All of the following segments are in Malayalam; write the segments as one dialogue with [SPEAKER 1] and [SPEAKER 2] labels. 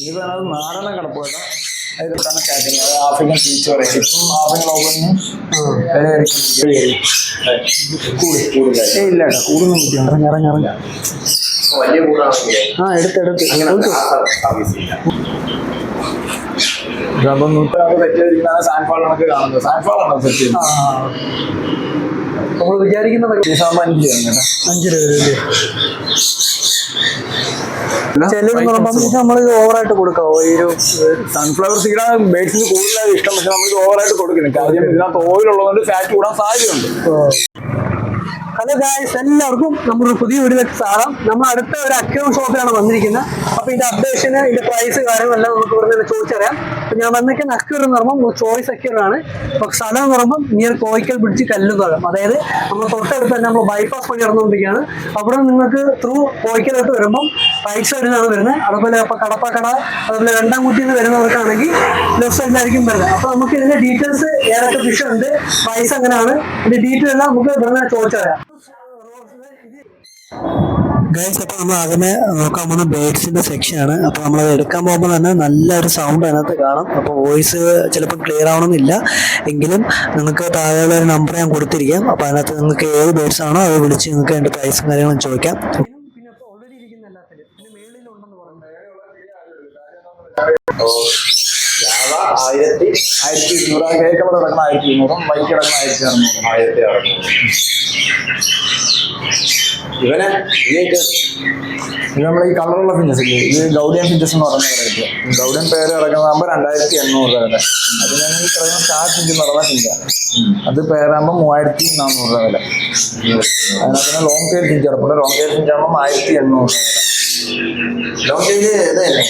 [SPEAKER 1] ഇത് അത് നാടന കിടപ്പുണ്ട് അതിലൊക്കെയാണ് കാറ്ററിംഗ് അത് ആഫ്രിക്കൻ പീച്ച് പറയും ഇപ്പം ആഫ്രിക്കൻ ഏ ഇല്ല. കുട്ടിയാണ് ഇറങ്ങി ഇറങ്ങി ഇറങ്ങി ആ എടുത്തെടുത്ത് അപ്പം നൂറ്റി സെറ്റ് ചെയ്തിരിക്കുന്ന സാൻഫാളാണൊക്കെ കാണുന്നത് സാൻഫാളാണോ ചെയ്യുന്നത്
[SPEAKER 2] നമ്മൾ
[SPEAKER 1] വിചാരിക്കുന്നതൊക്കെ അഞ്ച്
[SPEAKER 2] രൂപ നമ്മൾ ഓവറായിട്ട് കൊടുക്കാം ഈ ഒരു
[SPEAKER 1] സൺഫ്ലവർ സീഡാണ് ബേഡ്സിന് കൂടുതലായി ഇഷ്ടം പക്ഷെ നമ്മൾ ഓവറായിട്ട് കൊടുക്കുന്നത് കാര്യം ഇതിനകത്ത് ഓയിൽ ഉള്ളതുകൊണ്ട് ഫാറ്റ് കൂടാൻ സാധ്യതയുണ്ട്.
[SPEAKER 2] ഹലോ ഗായ്സ് എല്ലാവർക്കും നമ്മളൊരു പുതിയ വീഡിയോയിലേക്ക് സ്വാഗതം. നമ്മൾ അടുത്ത ഒരു അക്കൗണ്ട് ഷോപ്പിലാണ് വന്നിരിക്കുന്നത് അപ്പൊ ഇതിന്റെ അപ്ഡേഷന് ഇതിന്റെ പ്രൈസ് കാര്യങ്ങളെല്ലാം നമുക്ക് ഇവിടെ ചോദിച്ചറിയാം. അപ്പൊ ഞാൻ വന്നിരിക്കുന്ന അക്യൂർ എന്ന് പറയുമ്പോൾ ചോയ്സ് അക്യൂർ ആണ്. അപ്പൊ സ്ഥലം എന്ന് പറയുമ്പോൾ നിയർ കോയിക്കൽ ബ്രിഡ്ജ് കല്ലുന്തളം അതായത് നമ്മൾ തൊട്ടടുത്ത് തന്നെ നമ്മൾ ബൈപ്പാസ് പണി നടന്നുകൊണ്ടിരിക്കുകയാണ്. അവിടെ നിങ്ങൾക്ക് ത്രൂ കോയിക്കലോട്ട് വരുമ്പോൾ റൈറ്റ് സൈഡിലാണ് വരുന്നത് അതുപോലെ അപ്പൊ കടപ്പക്കട അതുപോലെ രണ്ടാം കുട്ടിയിൽ നിന്ന് വരുന്നവർക്കാണെങ്കിൽ ലെഫ്റ്റ് സൈഡിലായിരിക്കും വരുന്നത് അപ്പൊ നമുക്ക് ഇതിന്റെ ഡീറ്റെയിൽസ് ഏതൊക്കെ ഫിഷ് ഉണ്ട് പ്രൈസ് എങ്ങനെയാണ് ഇതിന്റെ ഡീറ്റെയിൽ എല്ലാം നമുക്ക് ഇവിടെ നിന്ന് ചോദിച്ചറിയാം. ഗൈസ് അപ്പോൾ നമ്മൾ ആദ്യമേ നോക്കാൻ പോകുന്ന ബേഡ്സിന്റെ സെക്ഷൻ ആണ്. അപ്പോൾ നമ്മൾ എടുക്കാൻ പോകുമ്പോൾ തന്നെ നല്ലൊരു സൗണ്ട് അതിനകത്ത് കാണും. അപ്പോൾ വോയിസ് ചിലപ്പോൾ ക്ലിയർ ആവണമെന്നില്ല. എങ്കിലും നിങ്ങൾക്ക് താഴെയുള്ള ഒരു നമ്പർ ഞാൻ കൊടുത്തിരിക്കാം. അപ്പോൾ അതിനകത്ത് നിങ്ങൾക്ക് ഏത് ബേഡ്സ് ആണോ അത് വിളിച്ച് നിങ്ങൾക്ക് അതിന്റെ പ്രൈസും കാര്യങ്ങളും ചോദിക്കാം.
[SPEAKER 3] ആയിരത്തി
[SPEAKER 1] ആയിരത്തി ഇരുന്നൂറ്. ആ കേക്ക് കളർ കിടക്കുന്ന ആയിരത്തി ഇരുന്നൂറും ബൈക്ക് കിടക്കുന്ന ആയിരത്തി അറുന്നൂറും.
[SPEAKER 3] ആയിരത്തി അറുന്നൂറ്. ഇവന് ഇവയൊക്കെ
[SPEAKER 1] ഇത് നമ്മൾ ഈ കളറുള്ള ഫിഞ്ചസ് ഇല്ലേ? ഇത് ഗൗഡിയൻ ഫിഞ്ചസ് എന്ന് പറയുന്ന റേറ്റ് ഗൗഡിയൻ പേര് ഇറങ്ങുന്നതാകുമ്പോൾ രണ്ടായിരത്തി എണ്ണൂറ് രൂപ വില അതിനാണ് ഈ കിടക്കുന്ന സ്റ്റാർ ഫിഞ്ച് എന്ന് പറയുന്ന ഫിഞ്ച അത് പേരാകുമ്പോൾ മൂവായിരത്തി നാനൂറ് രൂപ വില അതിനകത്ത് ലോങ് ടൈൽ ഫിഞ്ച് കിടപ്പുണ്ട് ലോങ് ടൈൽ ഫിഞ്ച് ആകുമ്പോൾ ആയിരത്തി എണ്ണൂറ് രൂപ വില
[SPEAKER 3] ലോക്കയിൽ ഇത് തന്നെ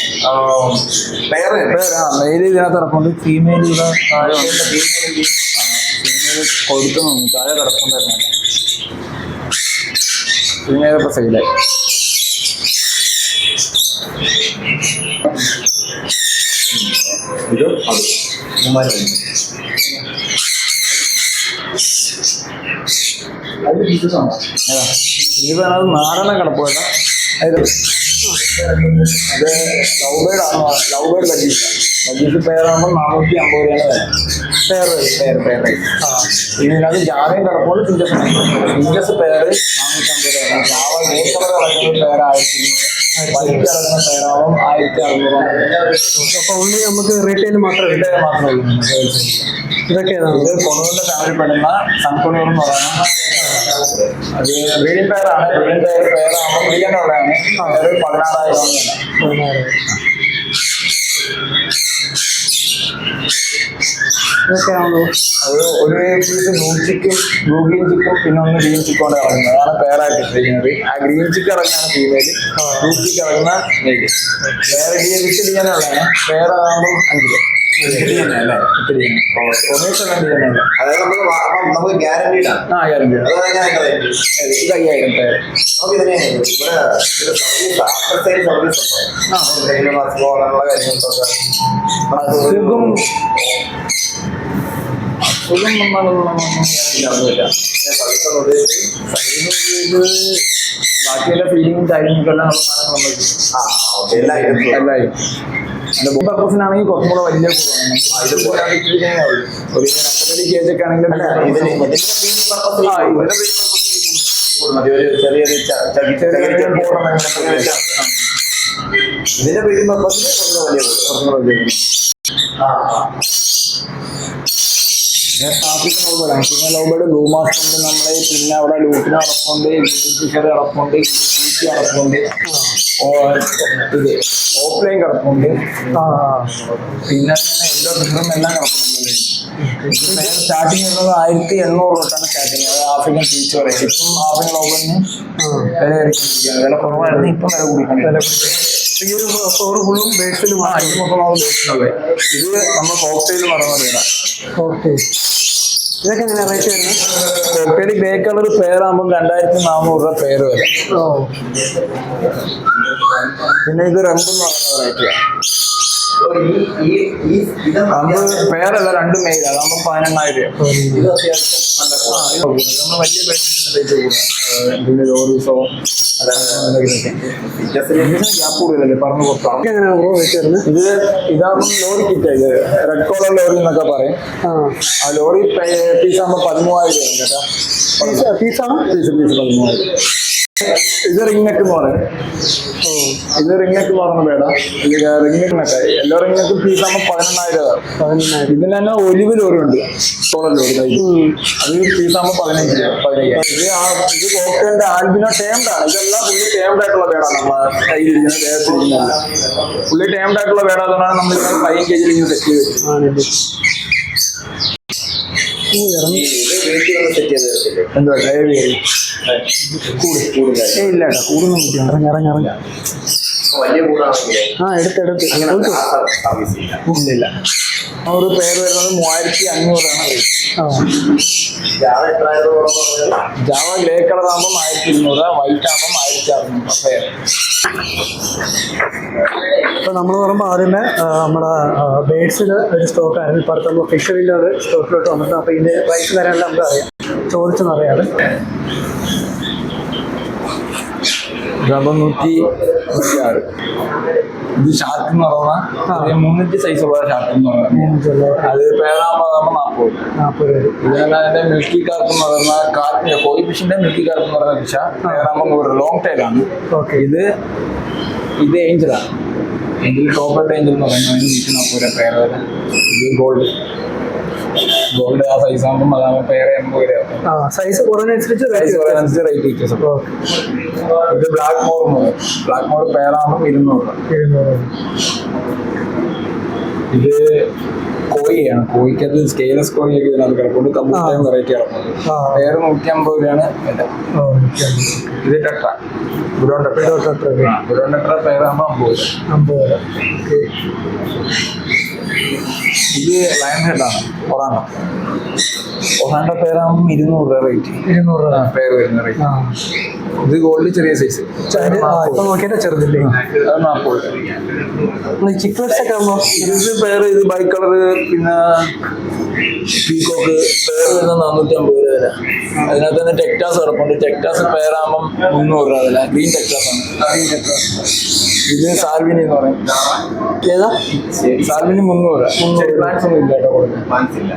[SPEAKER 3] പെയർ
[SPEAKER 1] പേര് ആ മെയിൽ ഇതിനകത്ത് കിടപ്പുണ്ട്. ഫീമെയിൽ ഇവിടെ താഴെ ഫീമെയിൽ കൊടുക്കുന്നു താഴെ ഫീമെയിൽ
[SPEAKER 3] ഇതും അതും.
[SPEAKER 1] അത് നാടന കിടപ്പുണ്ട്. അത് അത് ലവ് ബേർഡ് ആണ് ലവ് ബേർഡ് ലഗീസ് ലഗീസ് പേരാകുമ്പോൾ നാനൂറ്റി അമ്പത് രൂപയാണ് വില പേർ പേർ പേർ ഇതിനകത്ത് ജാവയും കിടപ്പോൾ ഫിഞ്ചസ് ഫിഞ്ചസ് പേര് നാനൂറ്റി അമ്പത് രൂപയാണ് ജാവ ഗ്രേ കളർ കിടക്കുന്ന പേര് പേരാകും ആയിരത്തി അറുന്നൂറ്
[SPEAKER 2] അപ്പോൾ ഉള്ളി നമുക്ക് റീറ്റെയിൽ മാത്രമേ
[SPEAKER 1] മാത്രമേ ഉള്ളൂ
[SPEAKER 2] ഇതൊക്കെ
[SPEAKER 1] ഇത് കൊണുവിന്റെ ഫാമിലി പെടുന്ന സൺകൊണൂർ എന്ന് പറയുന്ന അത് വീടിൻ പേരാണ്. ബ്രീഡിംഗ് പെയർ പെയറാകുമ്പോൾ വിളിക്കാനുള്ളതാണ് പേര് പതിനാറായിരം വില
[SPEAKER 2] ഇതൊക്കെയാണല്ലോ
[SPEAKER 1] അത് ഒരു പീസ് ബ്ലൂ ചിക്കും ബ്ലൂ ഗ്രീൻ ചിക്കും പിന്നെ ഒന്ന് ഗ്രീൻ ചിക്കും കൊണ്ട് ഇറങ്ങുന്നത്. അതാണ് പെയറായിട്ട് ഇട്ടിരിക്കുന്നത് ആ ഗ്രീൻ ചിക്ക് ഇറങ്ങുന്ന ഫീമെയിൽ ബ്ലൂ ചിക്ക് ഇറങ്ങുന്ന മെയിൽ വേറെ ഡി വിത്ത് ഡിയാനുള്ളതാണ് പേരാകുമ്പോൾ അഞ്ച് രൂപ
[SPEAKER 3] അല്ലേ?
[SPEAKER 1] ഒന്നേഴ്സ് ഡി അല്ല
[SPEAKER 3] അതായത് നമുക്ക് ഗ്യാരണ്ടീഡ് ആണ്.
[SPEAKER 1] ഇത് അയ്യായിരം
[SPEAKER 3] സർവീസ് ആഫ്റ്റർ സെയിൽ സർവീസ് ഉണ്ടോ ആ എന്തെങ്കിലും അസുഖം അങ്ങനെയുള്ള കാര്യങ്ങൾക്കൊക്കെ
[SPEAKER 1] അസുഖം അസുഖം വന്നാലൊന്നും
[SPEAKER 3] ഇല്ല, ഒന്നുമില്ല സർവീസ് എന്ന് ഉദ്ദേശിച്ച്
[SPEAKER 1] ഇത് ബാക്കിയുള്ള ഫീലിംഗും കാര്യങ്ങളും എല്ലാം നമ്മൾ സാധനങ്ങൾ നമ്മൾ ചെയ്യും.
[SPEAKER 3] ആ ഓക്കെ എല്ലാ ഐറ്റംസും
[SPEAKER 1] എല്ലായി അതിന്റെ ബോഡി പർപ്പസിനാണെങ്കിൽ കുറച്ചും കൂടെ വലിയ ഒരു കേജ് ഒക്കെ ആണെങ്കിലും
[SPEAKER 3] ചെറിയൊരു. ഇതിന്റെ ഫീലിംഗ് പർപ്പസിന് കുറച്ച് വലിയ.
[SPEAKER 1] കുറച്ചും കൂടെ വലിയ ബേർഡ് ബ്ലൂ മാസ്ക് ഉണ്ട് നമ്മളെ പിന്നെ അവിടെ ഫിഷർ കിടപ്പുണ്ട് ഈച്ചി കിടപ്പുണ്ട് ഓ, ഇത് ഓഫ്ലൈൻ കിടപ്പുണ്ട് പിന്നെ എല്ലാ ഫിഷറും എല്ലാം കിടപ്പുണ്ട്. സ്റ്റാർട്ടിങ് ചെയ്യുന്നത് ആയിരത്തി എണ്ണൂറ് തൊട്ടാണ് സ്റ്റാർട്ടിങ് അത് ആഫ്രിക്കൻ പീച്ച് പറയും ഇപ്പം ആഫ്രിക്കൻ ലവ് വില കയറിക്കൊണ്ടിരിക്കുകയാണ് വില കുറവായിരുന്നു ഇപ്പം വില കൂടിക്കൊണ്ടിരിക്കുകയാണ്
[SPEAKER 2] ഈ ഒരു ഫ്ലോർ ഫുള്ളും ബേസിലും
[SPEAKER 1] ആ ഈ മൊത്തം നമ്മൾ ഉപയോഗിക്കുന്നത് ഇത് നമ്മൾ കോക്ടെയിൽ എന്ന് വീടാണ്
[SPEAKER 2] ഓക്കെ ഇതൊക്കെ എങ്ങനെ റേറ്റ് വരുന്നത്?
[SPEAKER 1] കോക്ടെയിൽ ഗ്രേ കളർ പേരാകുമ്പോൾ രണ്ടായിരത്തി നാനൂറ് രൂപ പേര് വരും. പിന്നെ ഇത് റംബ് എന്ന് പറയുന്ന
[SPEAKER 3] ഇത്
[SPEAKER 1] അതാകുമ്പോ പേരല്ല രണ്ട് മെയിൽ അതാകുമ്പോൾ പതിനെണ്ണായിരം രൂപ. നമ്മൾ വലിയ ഇതിന്റെ ലോറീസോ ഇത് ഇതാകുമ്പോൾ ലോറി കിറ്റ് ഇത് റെഡ് കോളർ ലോറി എന്നൊക്കെ പറയും
[SPEAKER 2] ആ
[SPEAKER 1] ലോറി പീസ് ആകുമ്പോ പതിമൂവായിരം രൂപ കേട്ടോ
[SPEAKER 2] പീസ് പീസാണോ
[SPEAKER 1] പീസ് പീസ് പതിമൂവായിരം ഇത് റിംഗ് നെക്ക് എന്ന് പറയും. ഇത് റിങ്ങിനൊക്കെ പറഞ്ഞു പേടാ നെക്കിനൊക്കെ എല്ലാ റിങ്ങിനൊക്കെ ഫീസ് ആകുമ്പോൾ പതിനെണ്ണായിരം
[SPEAKER 2] പതിനെണ്ണായിരം.
[SPEAKER 1] ഇതിന് തന്നെ ഒലിവ് ലോറി ഉണ്ട്. സോളർ ലോറി അത് ഫീസ് ആകുമ്പോൾ പതിനഞ്ച് രൂപ ഇത് ആ ഇത് കോക്കന്റെ ആൽബിനോ ടേംഡ് ആണ്. ഇതെല്ലാം പുള്ളി ടേംഡ് ആയിട്ടുള്ള പേടാണ് നമ്മളെ കയ്യിലിരിക്കുന്നത് ദേഹത്തിരിക്കുന്നതല്ല പുള്ളി ടേംഡ് ആയിട്ടുള്ള പേടായതുകൊണ്ടാണ് നമ്മൾ ഇതിനെ ഫൈവ് കെ ജിയിൽ ഇങ്ങനെ സെറ്റ് ചെയ്ത് എന്തുവാ ഡ്രൈവ് ചെയ്ത്
[SPEAKER 3] കൂടി
[SPEAKER 1] ഇല്ല കേട്ടോ
[SPEAKER 2] ഇറങ്ങി ഇറങ്ങി ഇറങ്ങി. ആ എടുത്തെടുത്ത്
[SPEAKER 3] ഇല്ല.
[SPEAKER 1] ഒരു പേര് വരുന്നത് മൂവായിരത്തി അഞ്ഞൂറാണ്
[SPEAKER 3] ജാവ
[SPEAKER 1] ഗ്രേ കളർ ആകുമ്പോൾ ആയിരത്തി ഇരുന്നൂറ് വൈറ്റ് ആകുമ്പോൾ ആയിരത്തി അറുന്നൂറ് പേര്
[SPEAKER 2] ഇപ്പൊ നമ്മൾ പറയുമ്പോൾ ആദ്യമേ നമ്മുടെ ബേഡ്സിന് ഒരു സ്റ്റോക്ക് ആയിരുന്നു ഇപ്പൊ അടുത്ത് നമ്മൾ ഫിഷറിന്റെ ഒരു സ്റ്റോക്കിലോട്ട് വന്നിട്ടുണ്ട് അപ്പൊ ഇതിന്റെ പ്രൈസ് കാര്യമെല്ലാം നമുക്ക് അറിയാം. ചോദിച്ചെന്നറിയാതെ
[SPEAKER 1] ഇതാകുമ്പോൾ നൂറ്റി നൂറ്റി ആറ് ഇത് ഷാർക്ക് എന്ന് പറഞ്ഞാൽ മുന്നൂറ്റി സൈസ് ഉള്ള ഷാർക്ക് എന്ന് പറയുന്നത് അത് പേരാകുമ്പോൾ നാൽപ്പത്
[SPEAKER 2] നാൽപ്പത്
[SPEAKER 1] ഇതാണ് അതിന്റെ മിൽക്കി കാർക്ക് എന്ന് പറയുന്ന കാർപ്പിന്റെ കോയി ഫിഷിന്റെ മിൽക്കി കാർക്ക് എന്ന് പറയുന്ന ഫിഷ പേരാകുമ്പോൾ നൂറ് ലോങ് ടൈലാണ്
[SPEAKER 2] ഓക്കെ
[SPEAKER 1] ഇത് ഇത് ഏഞ്ചലാണ് ഏഞ്ചൽ ടോപ്പ് ഏഞ്ചൽ എന്ന് പറയുന്നത് നൂറ്റി നാൽപ്പത് രൂപ വരെ ഇത് ഗോൾഡ് ഗോൾഡ് ആ സൈസ് ആകുമ്പോൾ അതാകുമ്പോൾ പേര് എൺപത് രൂപ
[SPEAKER 2] സൈസ് കുറവിനനുസരിച്ച്
[SPEAKER 1] സൈസ്
[SPEAKER 2] റേറ്റ്
[SPEAKER 1] അനുസരിച്ച് റേറ്റ് വ്യത്യാസം ഇത് ബ്ലാക്ക് പറയും ബ്ലാക്ക് മോർ പേരാകുമ്പോൾ ഇരുന്നൂറ് രൂപ.
[SPEAKER 2] ഇരുന്നൂറ്
[SPEAKER 1] ഇത് കോയിയാണ് കോയിക്കകത്ത് സ്കെയിലസ് കോയിയൊക്കെ ഇതിനകത്ത് കിടപ്പുണ്ട്. കമ്പൂട്ടയും വെറൈറ്റി കിടപ്പുണ്ട്. പേര് നൂറ്റി അമ്പത് രൂപയാണ് ഇത് ടെട്ര. ബുഡോൺ ടെട്ര. ബുഡോൺ ടെട്ര. പേരാകുമ്പോൾ അമ്പത് രൂപ.
[SPEAKER 2] അമ്പത് ഓക്കെ.
[SPEAKER 1] ഇത് ലയൺ ഹെഡാണ് ഒറാണ്ട ഒറാണ്ട പേരാകുമ്പോൾ ഇരുന്നൂറ് രൂപ റേറ്റ്
[SPEAKER 2] ഇരുന്നൂറ് രൂപ.
[SPEAKER 1] പേര് വരുന്ന റേറ്റ് ഇത് ഗോൾഡ് ചെറിയ സൈസ്
[SPEAKER 2] ചെറുതില്ലേ? ചിക്ലറ്റ്സ് ഒക്കെ
[SPEAKER 1] ഇത് ഇത് ബൈ കളർ പിന്നെ പീകോക്ക് പേര് വരുന്നത് നാനൂറ്റി അമ്പത് രൂപ വില അതിനകത്ത് തന്നെ ടെക്ടാസ് കിടപ്പുണ്ട് ടെക്ടാസ് പേരാകുമ്പം മുന്നൂറ് രൂപ വില ഗ്രീൻ ടെക്ടാസ് ആണ്. ഇത് സാൽവിനി എന്ന് പറയും.
[SPEAKER 2] ഏതാ?
[SPEAKER 1] സാൽവിനി മുന്നൂറ് പ്ലാന്റ്സ് ഒന്നും ഇല്ല കേട്ടോ കൊടുക്കാൻ
[SPEAKER 3] മനസ്സില്ല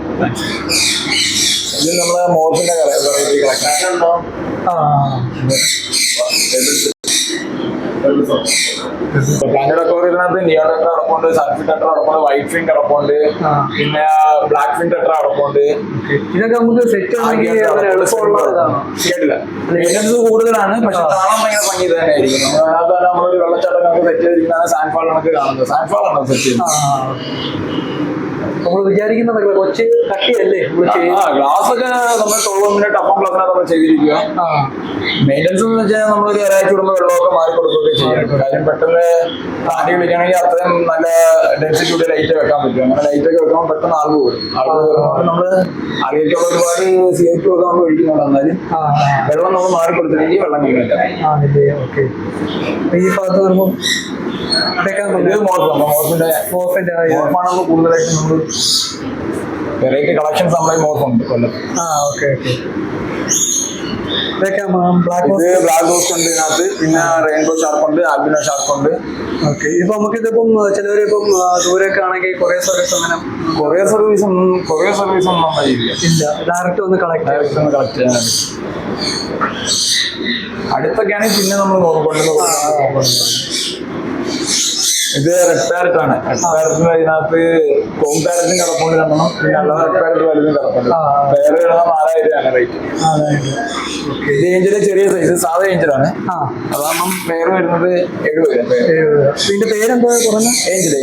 [SPEAKER 1] ഇത് നമ്മളെ മോർഫിന്റെ വെറൈറ്റി കളക്ഷൻ
[SPEAKER 2] ആ.
[SPEAKER 1] പ്ലാന്റ് ഡെക്കോറേറ്റിനകത്ത് നിയോൺ ടെട്ര അടപ്പുണ്ട് സൾഫി ടെട്ര അടപ്പുണ്ട് വൈറ്റ് ഫിൻ കിടപ്പുണ്ട്
[SPEAKER 2] ആ.
[SPEAKER 1] പിന്നെ ബ്ലാക്ക് ഫിൻ ടെട്ര അടപ്പുണ്ട്
[SPEAKER 2] ഇതൊക്കെ നമുക്ക് സെറ്റ് ആണെങ്കിൽ
[SPEAKER 1] കേട്ടില്ല. മെയിന്റനൻസ് കൂടുതലാണ് പക്ഷെ കാണാൻ ഭയങ്കര ഭംഗി തന്നെ ആയിരിക്കും. അതിനകത്ത് തന്നെ നമ്മളൊരു വെള്ളച്ചാട്ടം നമുക്ക് സെറ്റ് ചെയ്തിരിക്കുന്നതാണ് സാൻഫാൾ കാണുന്നത്. സാൻഫാൾ ആണ് സെറ്റ് ചെയ്യുന്നത്?
[SPEAKER 2] നമ്മൾ വിചാരിക്കുന്ന കൊച്ചു കട്ടിയല്ലേ
[SPEAKER 1] ഗ്ലാസ് ഒക്കെ നമ്മൾ ടോളിന്റെ ടഫം ഗ്ലാസ്സിനകത്ത് നമ്മൾ ചെയ്തിരിക്കുക. മെയിന്റനൻസ് എന്ന് വെച്ചാൽ നമ്മൾ ഒരു ഒരാഴ്ച കൂടുമ്പോൾ വെള്ളമൊക്കെ മാറി കൊടുക്കുകയൊക്കെ ചെയ്യും. കാര്യം പെട്ടെന്ന് താണ്ടി വിളിക്കണമെങ്കിൽ അത്രയും നല്ല ഡെൻസിറ്റി കൂടി ലൈറ്റ് വെക്കാൻ പറ്റും. അങ്ങനെ ലൈറ്റ് ഒക്കെ വെക്കുമ്പോൾ പെട്ടെന്ന് ആൾ പോകും. ആൾ നമ്മൾ അറിയിക്കുള്ള ഒരുപാട് സി ഐ ടു ഒക്കെ നമ്മൾ ഒഴിക്കുന്നുണ്ട് എന്നാലും വെള്ളം നമ്മൾ മാറി കൊടുത്തില്ലെങ്കിൽ വെള്ളം
[SPEAKER 2] ഓക്കെ. ഈ ഭാഗത്ത് വരുമ്പോൾ
[SPEAKER 1] മോർഫിന്റെ മോർഫാണ് കൂടുതലായിട്ട് നമ്മൾ വെറൈറ്റി കളക്ഷൻസ് നമ്മളെ മോർഫുണ്ട് കൊല്ലം
[SPEAKER 2] ആ ഓക്കെ ഓക്കെ ഇതൊക്കെ ബ്ലാക്ക്
[SPEAKER 1] ഇത് ബ്ലാക്ക് റോസ്റ്റ് ഉണ്ട് ഇതിനകത്ത്. പിന്നെ റെയിൻബോ ഷാർപ്പ് ഉണ്ട് ആൽബിനോ ഷാർപ്പ് ഉണ്ട്.
[SPEAKER 2] ഓക്കെ ഇപ്പൊ നമുക്കിതിപ്പം ചിലവരിപ്പം ആ, ദൂരൊക്കെ ആണെങ്കിൽ കൊറിയർ സർവീസ് അങ്ങനെ
[SPEAKER 1] കൊറിയർ സർവീസ് ഒന്നും കൊറിയർ സർവീസ് ഒന്നും നമ്മൾ ചെയ്യില്ല
[SPEAKER 2] ഇല്ല ഡയറക്റ്റ് ഒന്ന് കളക്ട് ചെയ്യാം.
[SPEAKER 1] ഡയറക്റ്റ് ഒന്ന് കളക്ട് ചെയ്യാൻ അടുത്തൊക്കെ ആണെങ്കിൽ പിന്നെ നമ്മൾ നോക്കിക്കൊണ്ടു ഇത് റെഡ് പാരറ്റ് ആണ്. റെഡ് പാരറ്റിന് അതിനകത്ത് കോം പാരറ്റും കിടപ്പുണ്ട് രണ്ടെണ്ണം. പിന്നെ അല്ലാതെ റെഡ് പാരറ്റ് വലുതും കിടപ്പുണ്ട്. പേര് നാലായിരം റേറ്റ് ഇത് ഏഞ്ചൽ ചെറിയ സൈസ് സാധാ ഏഞ്ചിലാണ് അതാകുമ്പം പേര് വരുന്നത് എഴുപത്
[SPEAKER 2] ഇതിന്റെ പേരെന്താ പറഞ്ഞ?
[SPEAKER 1] Angel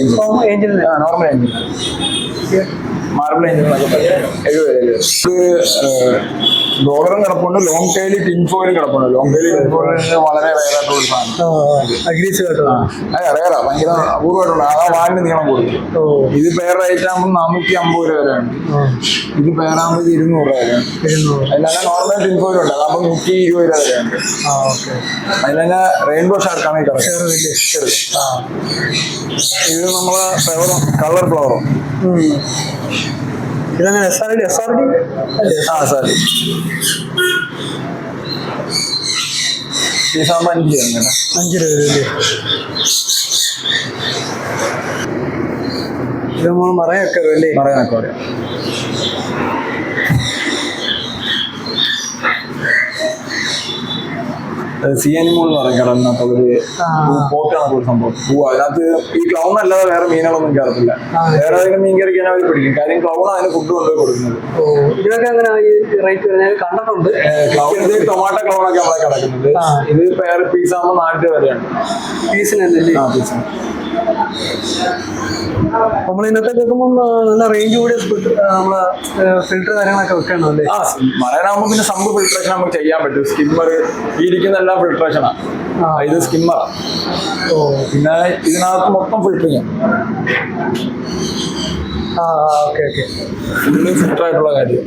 [SPEAKER 1] angel normal angel marble angel എഴുപത് എഴുപത് ഡോളറും കിടപ്പുണ്ട് ലോങ് ടൈലി ടിൻഫോയിലും കിടപ്പുണ്ട്. ലോങ് ടൈലി ടിൻഫോയിൽ വളരെ റയറായിട്ടുള്ള ഒരു സാധനം. അതെ റയറാ ഭയങ്കര അപൂർവമായിട്ടുള്ള. ആ വാലിന് നീളം കൊടുക്കും ഇത് പേർ റേറ്റ് ആകുമ്പോൾ നാനൂറ്റി അമ്പത് രൂപ
[SPEAKER 2] വരെയാണ്.
[SPEAKER 1] ഇത് പേരാകുമ്പോൾ ഇരുന്നൂറ് രൂപ
[SPEAKER 2] വരെയാണ്.
[SPEAKER 1] അതിലങ്ങനെ നോർമൽ ടിൻഫോയിൽ ഉണ്ട്. അതാകുമ്പോൾ നൂറ്റി ഇരുപത് രൂപ
[SPEAKER 2] വരെയാണ്.
[SPEAKER 1] അതിലങ്ങനെ റെയിൻബോ ഷാർക്കാണ് ഈ കിടക്കുന്നത്. ഇത് നമ്മളെ ഫ്ലവറും കളർ ഫ്ലവറും.
[SPEAKER 2] ഇതങ്ങനെ S R D S R D
[SPEAKER 1] ആ എസ് ഈ ഡി അഞ്ച് കേട്ടോ.
[SPEAKER 2] അഞ്ച് രൂപ അല്ലേ? ഇത് നമ്മൾ മറയൊക്കെ അല്ലേ?
[SPEAKER 1] സി അനിമോൾ എന്ന് പറയും. പോട്ടാണ് ഒരു സംഭവം. പൂ അതിനകത്ത് ഈ ക്ലൗൺ അല്ലാതെ വേറെ മീനുകളൊന്നും കയറത്തില്ല. വേറെ ഏതെങ്കിലും മീൻ കയറി കഴിഞ്ഞാൽ അവർ പിടിക്കും. കാര്യം ക്ലൗൺ അതിന് ഫുഡ് കൊണ്ടുപോയി കൊടുക്കുന്നത്.
[SPEAKER 2] ഓ ഇതിനൊക്കെ അങ്ങനെ റേറ്റ് വരുന്നത്? കണ്ടിട്ടുണ്ട്.
[SPEAKER 1] ക്ലൗൺ ഇത് ടൊമാറ്റോ ക്ലൗൺ ഒക്കെ നമ്മളെ കിടക്കുന്നത്. ഇത് പേര് പീസ് ആകുമ്പോൾ നാട്ടിൽ വരെയാണ്
[SPEAKER 2] പീസിനല്ലേ
[SPEAKER 1] ആ പീസ്
[SPEAKER 2] നമ്മൾ ഇന്നത്തെ കേൾക്കുമ്പോൾ നല്ല റേഞ്ച് കൂടിയ നമ്മൾ ഫിൽറ്റർ കാര്യങ്ങളൊക്കെ വെക്കണം അല്ലേ
[SPEAKER 1] ആ മറയനാകുമ്പോൾ പിന്നെ സംഭവ ഫിൽട്രേഷൻ നമുക്ക് ചെയ്യാൻ പറ്റും. സ്കിമ്മർ ഈ ഇരിക്കുന്ന എല്ലാം ഫിൽട്രേഷനാണ്
[SPEAKER 2] ആ.
[SPEAKER 1] ഇത് സ്കിമ്മറാ
[SPEAKER 2] ഓ.
[SPEAKER 1] പിന്നെ ഇതിനകത്ത് മൊത്തം ഫിൽറ്ററിങ്
[SPEAKER 2] ആ ഓക്കെ ഓക്കെ.
[SPEAKER 1] ഫുള്ള് ഫിൽറ്റർ ആയിട്ടുള്ള കാര്യം.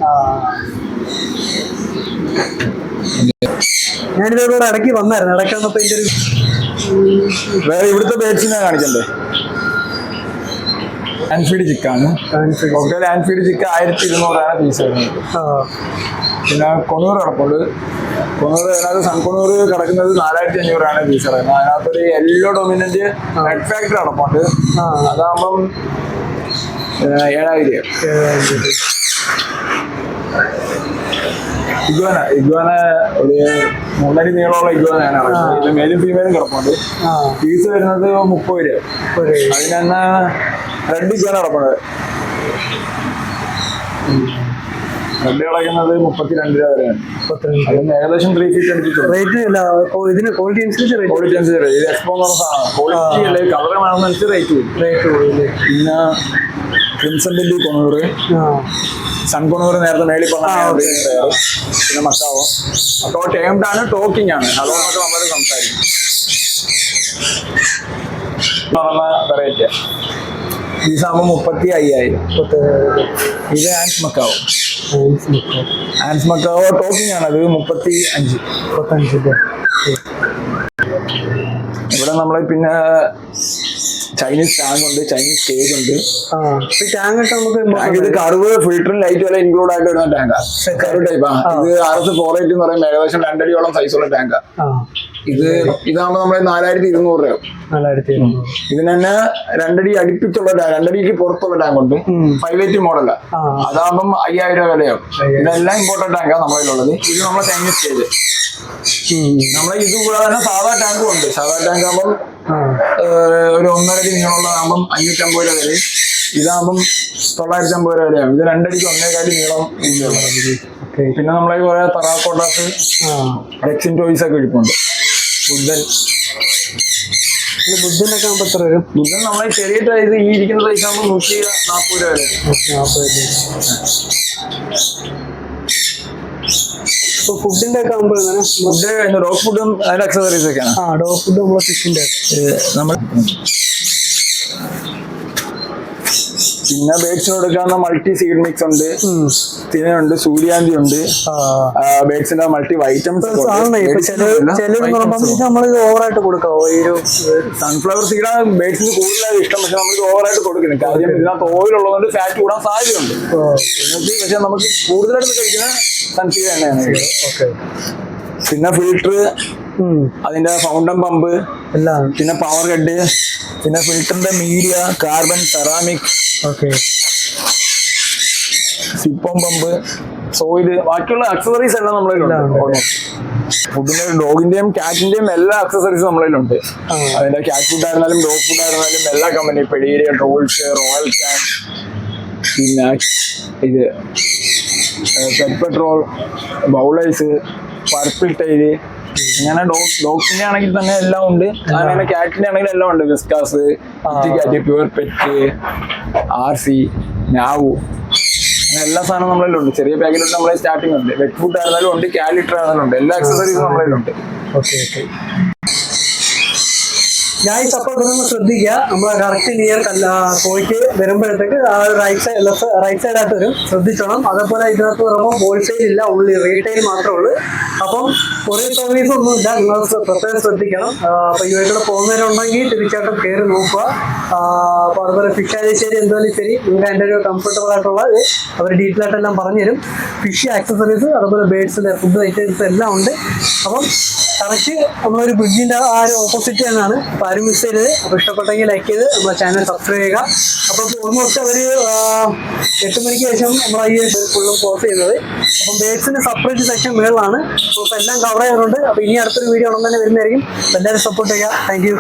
[SPEAKER 2] ഞാനിതോടെ ഇടയ്ക്ക് വന്നായിരുന്നു. ഇടയ്ക്ക് വന്നപ്പോ ഇതിന്റെ ഒരു
[SPEAKER 1] വേറെ ഇവിടുത്തെ ബേഡ്സിനെ കാണിക്കണ്ടേ? ആൻഫീഡ് ചിക്കാണ് ആൻഫീഡ് ചിക്ക ആയിരത്തി ഇരുന്നൂറാണ് പീസ് വരുന്നത്. പിന്നെ കൊണൂർ കിടപ്പുണ്ട്. കൊന്നൂർ അതിനകത്ത് സൺകൊന്നൂർ കിടക്കുന്നത് നാലായിരത്തി അഞ്ഞൂറാണ് ഫീസ് കിടക്കുന്നത് അതിനകത്തൊരു എല്ലോ ഡൊമിനന്റ് റെഡ് ഫാക്ടറി കിടപ്പുണ്ട്. അതാകുമ്പം ഏഴായിരം. ഇഗ്വാന ഇഗ്വാന ഒരു മൂന്നടി നീളമുള്ള ഇഗ്വാന കിടക്കുന്നത് ഇതിൽ മേലും ഫീമെയിലും കിടപ്പുണ്ട്. ഫീസ് വരുന്നത് മുപ്പത് രൂപ. അതിന് തന്നെ രണ്ട് ഇഗ്വാന കിടപ്പുണ്ട്. കളയുന്നത് മുപ്പത്തിരണ്ട് രൂപ വരെയാണ്. ഏകദേശം ത്രീ ഫീറ്റ്
[SPEAKER 2] റേറ്റ് അല്ല ഇതിന് ക്വാളിറ്റി അനുസരിച്ച് റേറ്റ്
[SPEAKER 1] ക്വാളിറ്റി അനുസരിച്ച് ഇത് എക്സ്പോ എന്ന് പറഞ്ഞ സാധനം ക്വാളിറ്റി അല്ലെ? കളർ വേണമെന്നനുസരിച്ച് റേറ്റ് വരും
[SPEAKER 2] റേറ്റ് കൂടുതൽ
[SPEAKER 1] പിന്നെ ക്രിംസൺ കൊണൂറ് നേരത്തെ മേളിൽ പറഞ്ഞ. പിന്നെ മക്കാവോ മക്കാവോ ടേംഡ് ആണ് ടോക്കിംഗ് ആണ്. അതുകൊണ്ട് നമ്മൾ സംസാരിക്കും. പറഞ്ഞ ഈ സാധനം മുപ്പത്തി അയ്യായിരം. ഇത് and macaw and macaw talking ആണ് അത് മുപ്പത്തി അഞ്ച്
[SPEAKER 2] മുപ്പത്തഞ്ച്
[SPEAKER 1] ഇവിടെ നമ്മൾ പിന്നെ ചൈനീസ് ടാങ്ക് ഉണ്ട് ചൈനീസ് കേജ് ഉണ്ട്.
[SPEAKER 2] ടാങ്ക്
[SPEAKER 1] ഇത് കറുവ് ഫിൽറ്ററും ലൈറ്റും എല്ലാം ഇൻക്ലൂഡ് ആയിട്ട് വരുന്ന ടാങ്കാ കറു ടൈപ്പാ ഇത് ആർ എസ് ഫോർ എയ്റ്റ് എന്ന് പറയുമ്പോൾ ഏകദേശം രണ്ടടിയോളം സൈസുള്ള ടാങ്കാ ഇത് ഇതാകുമ്പോൾ നമ്മളെ നാലായിരത്തി ഇരുന്നൂറ് രൂപ.
[SPEAKER 2] നാലായിരത്തി
[SPEAKER 1] ഇതിന് തന്നെ രണ്ടടി അടുപ്പിച്ചുള്ള ഡാം രണ്ടടിക്ക് പുറത്തുള്ള ടാങ്ക് ഉണ്ട്. ഫൈവ് എയ്റ്റി മോഡല അതാകുമ്പം അയ്യായിരം രൂപ വിലയാവും.
[SPEAKER 2] അയ്യായിരം.
[SPEAKER 1] ഇതെല്ലാം ഇമ്പോർട്ടന്റ് ടാങ്കാണ് നമ്മളിലുള്ളത് ഇത് നമ്മളെ ചൈനീസ്
[SPEAKER 2] സ്റ്റേജ്.
[SPEAKER 1] നമ്മളെ ഇത് കൂടാതെ തന്നെ സാധാ ടാങ്കും ഉണ്ട്. സാധാ ടാങ്ക് ആകുമ്പം ഒരു ഒന്നരടി നീളമുള്ളതാകുമ്പം അഞ്ഞൂറ്റമ്പത് രൂപ വരെ ഇതാകുമ്പം തൊള്ളായിരത്തി അമ്പത് രൂപ വരെയാവും ഇത് രണ്ടടിക്ക് ഒന്നേകാലി നീളം പിന്നെ നമ്മളെ കുറെ തറാക്കോട്ടാസ്
[SPEAKER 2] ഡെക്സിൻ
[SPEAKER 1] റെക്സിൻ ടോയ്സ് ഒക്കെ ഇരിപ്പുണ്ട്. ബുദ്ധൻ.
[SPEAKER 2] ഇത് ബുദ്ധനൊക്കെ ആകുമ്പോൾ എത്ര വരും?
[SPEAKER 1] ബുദ്ധൻ നമ്മളെ ചെറിയ സൈസ് ഈ ഇരിക്കുന്ന സൈസ് ആകുമ്പോൾ നൂറ്റി നാൽപ്പത് രൂപ വരെ.
[SPEAKER 2] നാൽപ്പത് ഇപ്പൊ ഫുഡിന്റെ ഒക്കെ ആകുമ്പോൾ
[SPEAKER 1] ഫുഡ് ഡോഗ് ഫുഡും അതിന്റെ അക്സസറീസ് ഒക്കെയാണ്
[SPEAKER 2] ആ ഡോ ഫുഡ് നമ്മളെ ഫിഷിന്റെ
[SPEAKER 1] നമ്മൾ പിന്നെ ബേഡ്സിന് കൊടുക്കാവുന്ന മൾട്ടി സീഡ് മിക്സ് ഉണ്ട്. തിനുണ്ട് സൂര്യാന്തി ഉണ്ട്. ബേഡ്സിന്റെ മൾട്ടി വൈറ്റംസ്
[SPEAKER 2] ഓവറായിട്ട് കൊടുക്കാവോ? ഈ ഒരു
[SPEAKER 1] സൺഫ്ലവർ സീഡാണ് ബേഡ്സിന് കൂടുതലായിട്ട് ഇഷ്ടം. പക്ഷെ നമ്മൾ ഇത് ഓവറായിട്ട് കൊടുക്കുന്നത് കാര്യം ഇതിനകത്ത് ഓയിൽ ഉള്ളതുകൊണ്ട് ഫാറ്റ് കൂടാൻ സാധ്യതയുണ്ട്. പക്ഷെ നമുക്ക് കൂടുതലായിട്ട് കഴിക്കുന്ന സൺസീഡ് തന്നെയാണ്. പിന്നെ ഫിൽട്ടർ അതിന്റെ ഫൗണ്ടൻ പമ്പ്
[SPEAKER 2] എല്ലാം.
[SPEAKER 1] പിന്നെ പവർ ഗഡ് പിന്നെ ഫിൽറ്ററിന്റെ മീഡിയ കാർബൺ സെറാമിക്
[SPEAKER 2] ഓക്കെ
[SPEAKER 1] സിപ്പം പമ്പ് സോയിൽ ബാക്കിയുള്ള അക്സസറീസ് എല്ലാം
[SPEAKER 2] നമ്മളെ.
[SPEAKER 1] ഫുഡിന്റെ ഡോഗിന്റെയും കാറ്റിന്റെയും എല്ലാ അക്സസറീസും നമ്മളിലുണ്ട്
[SPEAKER 2] ആ.
[SPEAKER 1] അതിന്റെ കാറ്റ് ഫുഡ് ആയിരുന്നാലും ഡോഗ് ഫുഡ് ആയിരുന്നാലും എല്ലാ company Pedigree Drools Royal can പിന്നെ ഇത് pet petrol bowlers purple tail ഇങ്ങനെ ഡോഗ് ഡോഗ്സിന്റെ ആണെങ്കിൽ തന്നെ എല്ലാം ഉണ്ട്. അങ്ങനെ കാറ്റിന്റെ ആണെങ്കിൽ എല്ലാം ഉണ്ട്. Whiskas cat pure pet R C നാവു. അങ്ങനെ എല്ലാ സാധനവും നമ്മളിലുണ്ട് ചെറിയ പാക്കറ്റ് നമ്മളെ സ്റ്റാർട്ടിംഗ് ഉണ്ട്. വെറ്റ് ഫുഡ് ആയിരുന്നാലും ഉണ്ട് കാലിറ്റർ ആയിരുന്നാലും ഉണ്ട്. എല്ലാ അക്സസറീസും നമ്മളിലുണ്ട്
[SPEAKER 2] ഓക്കെ ഓക്കെ. ഞാൻ ഈ സപ്പോർട്ട് നമ്മൾ ശ്രദ്ധിക്കുക. നമ്മൾ കറക്റ്റ് നിയർ കല്ല കോഴിക്ക് വരുമ്പോഴത്തേക്ക് ആ right side left right side ആയിട്ട് വരും. ശ്രദ്ധിച്ചോണം. അതേപോലെ ഇതിനകത്ത് പറയുമ്പോൾ ഹോൾസെയിൽ ഇല്ല ഉള്ളി റീറ്റെയിൽ മാത്രമേ ഉള്ളൂ. അപ്പം കൊറിയർ സർവീസ് ഒന്നും ഇല്ല. നിങ്ങൾ പ്രത്യേകം ശ്രദ്ധിക്കണം. അപ്പൊ വഴിക്കൂടെ പോകുന്നവരുണ്ടെങ്കിൽ തീർച്ചയായിട്ടും കയറി നോക്കുക. അപ്പൊ അതുപോലെ ഫിഷ് ആയാലും എന്തായാലും ശരി നിങ്ങൾക്ക് അതിന്റെ ഒരു കംഫർട്ടബിൾ ആയിട്ടുള്ള അവർ ഡീറ്റെയിൽ ആയിട്ട് എല്ലാം പറഞ്ഞുതരും. ഫിഷ് ആക്സസറീസ് അതുപോലെ ബേഡ്സിന്റെ ഫുഡ് ഐറ്റംസ് എല്ലാം ഉണ്ട്. അപ്പം കറക്റ്റ് നമ്മളൊരു ബ്രിഡ്ജിന്റെ ആ ഒരു ഓപ്പോസിറ്റ് തന്നെയാണ് അപ്പൊ ആരും മിസ് ചെയ്തത് അപ്പൊ ഇഷ്ടപ്പെട്ടെങ്കിൽ ലൈക്ക് ചെയ്ത് നമ്മുടെ ചാനൽ സബ്സ്ക്രൈബ് ചെയ്യുക. അപ്പൊ ഓൾമോസ്റ്റ് അവർ എട്ട് മണിക്ക് ശേഷം നമ്മൾ ഈ ഫുള്ളും ക്ലോസ് ചെയ്യുന്നത്. അപ്പം ബേഡ്സിന് സെപ്പറേറ്റ് സെക്ഷൻ മേളിലാണ് അപ്പൊ എല്ലാം കവർ ചെയ്യാറുണ്ട്. അപ്പൊ ഇനി അടുത്തൊരു വീഡിയോ ഉടൻ തന്നെ വരുന്നതായിരിക്കും. എല്ലാവരും സപ്പോർട്ട് ചെയ്യുക. Thank you